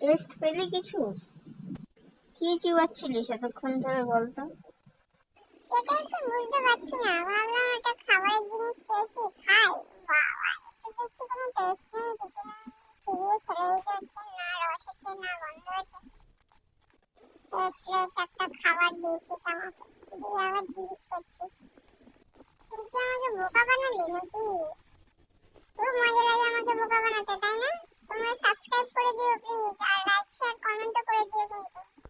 Test পেলি কিছু? কি চিবাচ্ছিলিস এতক্ষণ ধরে বলতো? সেটাই তো বুঝতে পারছি না। ভাবলাম একটা খাবারের জিনিস পেয়েছি, খাই। বাবা একটু দেখছি কোনো টেস্ট নেই কিছু নেই চিবিয়ে ফেলে দিতে না রস হচ্ছে না গন্ধ হচ্ছে টেস্টলেস একটা খাবার দিয়েছিস আমাকে, দিয়ে আবার জিজ্ঞেস করছিস। তুই কি আমাকে বোকা বানালি নাকি? সাবস্ক্রাইব করে দিও প্লিজ আর